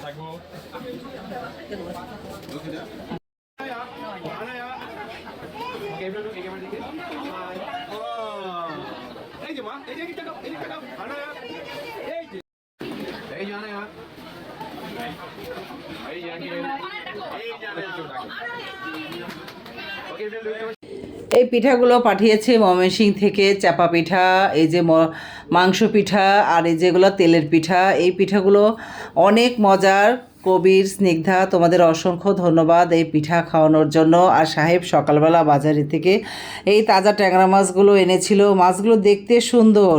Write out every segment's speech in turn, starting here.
থাকব এই যে মা এই যে দাও এদিকটা দাও আনায়া এই যে এই যে আনায়া এই যে এই ওকে এটা এই পিঠাগুলো পাঠিয়েছে ময়মনসিং থেকে চাপা পিঠা, এই যে মাংস পিঠা আর এই যেগুলো তেলের পিঠা। এই পিঠাগুলো অনেক মজার। কবির স্নিগ্ধা, তোমাদের অসংখ্য ধন্যবাদ এই পিঠা খাওয়ানোর জন্য। আর সাহেব সকালবেলা বাজারে থেকে এই তাজা ট্যাংরা মাছগুলো এনেছিল। মাছগুলো দেখতে সুন্দর।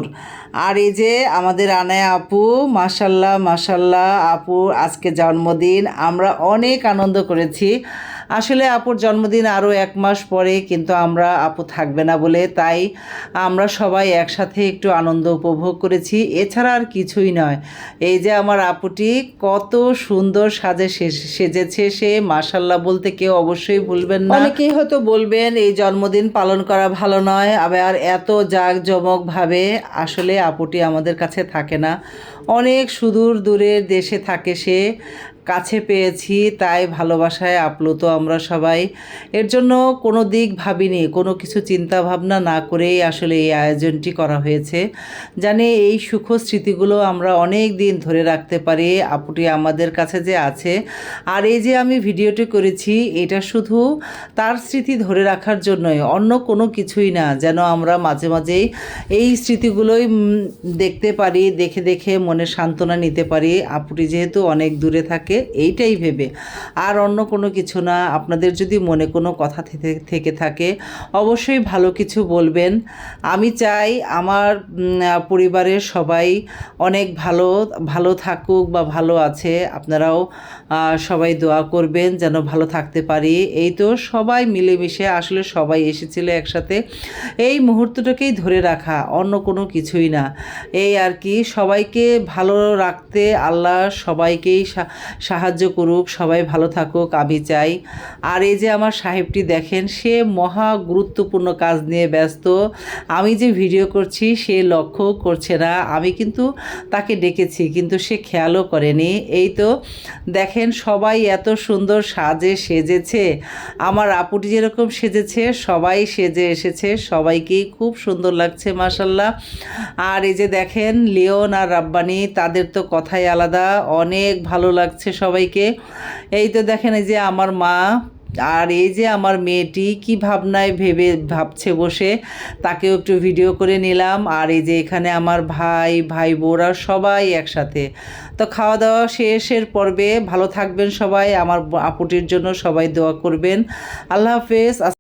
আর এই যে আমাদের আনায়া আপু মাসাল্লাহ মাসাল্লাহ আপু, আজকে জন্মদিন। আমরা অনেক আনন্দ করেছি। আসলে আপুর জন্মদিন আরও এক মাস পরে কিন্তু আমরা আপু থাকবে না বলে তাই আমরা সবাই একসাথে একটু আনন্দ উপভোগ করেছি। এছাড়া আর কিছুই নয়। এই যে আমার আপুটি কত সুন্দর সাজে সেজেছে সে মাসাল্লাহ বলতে কেউ অবশ্যই ভুলবেন না। অনেকেই হয়তো বলবেন, এই জন্মদিন পালন করা ভালো নয়, আবার এত জাঁকজমকভাবে আসলে আপুটি আমাদের কাছে থাকে না। অনেক সুদূর দূরের দেশে থাকে সে কাছে পেয়েছি, তাই ভালোবাসায় আপ্লুত আমরা সবাই। এর জন্য কোনো দিক ভাবিনি, কোনো কিছু চিন্তা ভাবনা না করেই আসলে এই আয়োজনটি করা হয়েছে। জানি এই সুখ স্মৃতিগুলো আমরা অনেক দিন ধরে রাখতে পারি, আপুটি আমাদের কাছে যে আছে। আর এই যে আমি ভিডিওটি করেছি, এটা শুধু তার স্মৃতি ধরে রাখার জন্যই, অন্য কোনো কিছুই না, যেন আমরা মাঝে মাঝেই এই স্মৃতিগুলোই দেখতে পারি, দেখে দেখে মনে সান্ত্বনা নিতে পারি। আপুটি যেহেতু অনেক দূরে থাকে এইটাই ভেবে। আর অন্য কোনো কিছু না। আপনাদের যদি মনে কোনো কথা থেকে- থেকে থাকে, অবশ্যই ভালো কিছু বলবেন। আমি চাই আমার পরিবারের সবাই অনেক ভালো ভালো থাকুক বা ভালো আছে। আপনারাও সবাই দোয়া করবেন যেন ভালো থাকতে পারি। এই তো সবাই মিলেমিশে আসলে সবাই এসেছিল একসাথে। এই মুহূর্তটাকেই ধরে রাখা, অন্য কোনো কিছুই না। এই আর কি, সবাইকে ভালো রাখতে আল্লাহ সবাইকেই সাহায্য করুক, সবাই ভালো থাকুক, আমি চাই। আর এই যে আমার সাহেবটি দেখেন, সে মহা গুরুত্বপূর্ণ কাজ নিয়ে ব্যস্ত। আমি যে ভিডিও করছি, সে লক্ষ্য করছে না। আমি কিন্তু তাকে ডেকেছি, কিন্তু সে খেয়ালও করেনি। এই তো দেখেন, সবাই এত সুন্দর সাজে সেজেছে। আমার আপুটি যেরকম সেজেছে, সবাই সেজে এসেছে। সবাইকেই খুব সুন্দর লাগছে মাসাল্লাহ আর এই যে দেখেন, লিওন আর রাব্বানি, তাদের তো কথাই আলাদা। অনেক ভালো লাগছে সবাইকে। এই তো দেখেন এই যে আমার মা আর এই যে আমার মেয়েটি কি ভাবনায় ভেবে ভাবছে বসে, তাকেও একটু ভিডিও করে নিলাম। আর এই যে এখানে আমার ভাই ভাই বোরা সবাই একসাথে। তো খাওয়া দাওয়া শেষের পর্বে ভালো থাকবেন সবাই, আমার আপুটির জন্য সবাই দোয়া করবেন। আল্লাহ হাফেজ